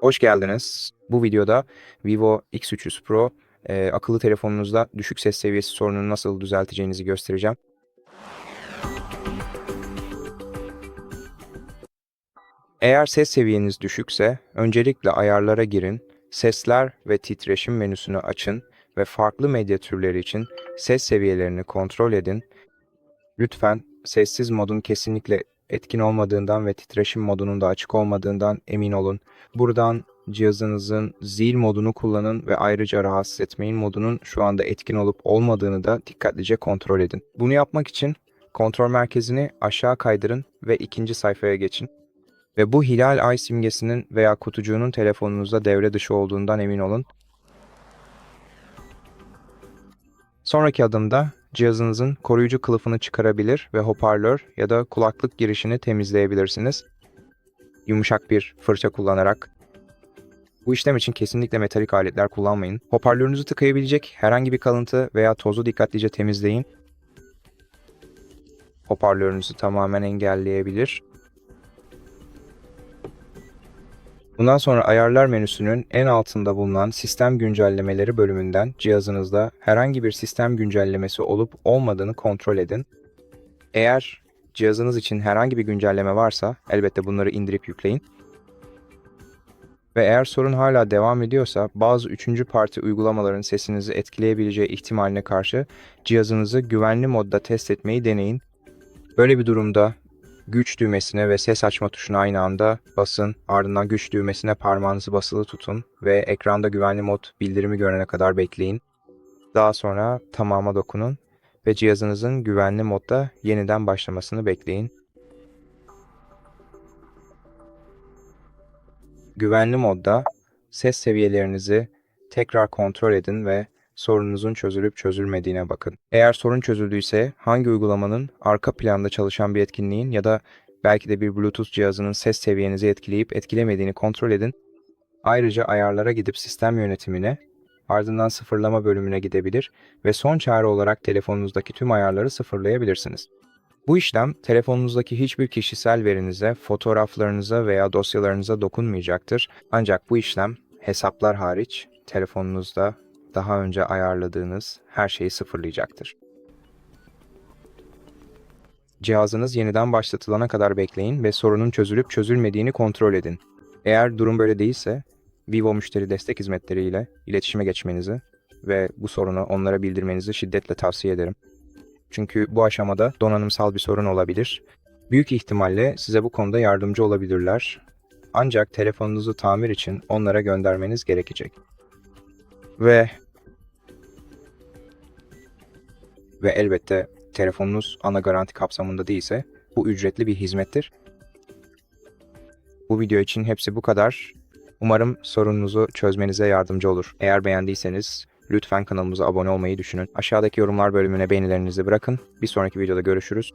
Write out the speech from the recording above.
Hoş geldiniz. Bu videoda Vivo X300 Pro e, akıllı telefonunuzda düşük ses seviyesi sorununu nasıl düzelteceğinizi göstereceğim. Eğer ses seviyeniz düşükse öncelikle ayarlara girin, sesler ve titreşim menüsünü açın ve farklı medya türleri için ses seviyelerini kontrol edin. Lütfen sessiz modun kesinlikle etkin olmadığından ve titreşim modunun da açık olmadığından emin olun. Buradan cihazınızın zil modunu kullanın ve ayrıca rahatsız etmeyin modunun şu anda etkin olup olmadığını da dikkatlice kontrol edin. Bunu yapmak için kontrol merkezini aşağı kaydırın ve ikinci sayfaya geçin. Ve bu hilal ay simgesinin veya kutucuğunun telefonunuzda devre dışı olduğundan emin olun. Sonraki adımda cihazınızın koruyucu kılıfını çıkarabilir ve hoparlör ya da kulaklık girişini temizleyebilirsiniz. Yumuşak bir fırça kullanarak. Bu işlem için kesinlikle metalik aletler kullanmayın. Hoparlörünüzü tıkayabilecek herhangi bir kalıntı veya tozu dikkatlice temizleyin. Hoparlörünüzü tamamen engelleyebilir. Bundan sonra ayarlar menüsünün en altında bulunan sistem güncellemeleri bölümünden cihazınızda herhangi bir sistem güncellemesi olup olmadığını kontrol edin. Eğer cihazınız için herhangi bir güncelleme varsa elbette bunları indirip yükleyin. Ve eğer sorun hala devam ediyorsa bazı üçüncü parti uygulamaların sesinizi etkileyebileceği ihtimaline karşı cihazınızı güvenli modda test etmeyi deneyin. Böyle bir durumda güç düğmesine ve ses açma tuşuna aynı anda basın. Ardından güç düğmesine parmağınızı basılı tutun ve ekranda güvenli mod bildirimi görene kadar bekleyin. Daha sonra tamama dokunun ve cihazınızın güvenli modda yeniden başlamasını bekleyin. Güvenli modda ses seviyelerinizi tekrar kontrol edin ve sorununuzun çözülüp çözülmediğine bakın. Eğer sorun çözüldüyse hangi uygulamanın arka planda çalışan bir etkinliğin ya da belki de bir Bluetooth cihazının ses seviyenizi etkileyip etkilemediğini kontrol edin. Ayrıca ayarlara gidip sistem yönetimine, ardından sıfırlama bölümüne gidebilir ve son çare olarak telefonunuzdaki tüm ayarları sıfırlayabilirsiniz. Bu işlem telefonunuzdaki hiçbir kişisel verinize, fotoğraflarınıza veya dosyalarınıza dokunmayacaktır. Ancak bu işlem hesaplar hariç telefonunuzda daha önce ayarladığınız her şeyi sıfırlayacaktır. Cihazınız yeniden başlatılana kadar bekleyin ve sorunun çözülüp çözülmediğini kontrol edin. Eğer durum böyle değilse, Vivo müşteri destek hizmetleri ile iletişime geçmenizi ve bu sorunu onlara bildirmenizi şiddetle tavsiye ederim. Çünkü bu aşamada donanımsal bir sorun olabilir. Büyük ihtimalle size bu konuda yardımcı olabilirler. Ancak telefonunuzu tamir için onlara göndermeniz gerekecek. Ve ve elbette telefonunuz ana garanti kapsamında değilse bu ücretli bir hizmettir. Bu video için hepsi bu kadar. Umarım sorununuzu çözmenize yardımcı olur. Eğer beğendiyseniz lütfen kanalımıza abone olmayı düşünün. Aşağıdaki yorumlar bölümüne beğenilerinizi bırakın. Bir sonraki videoda görüşürüz.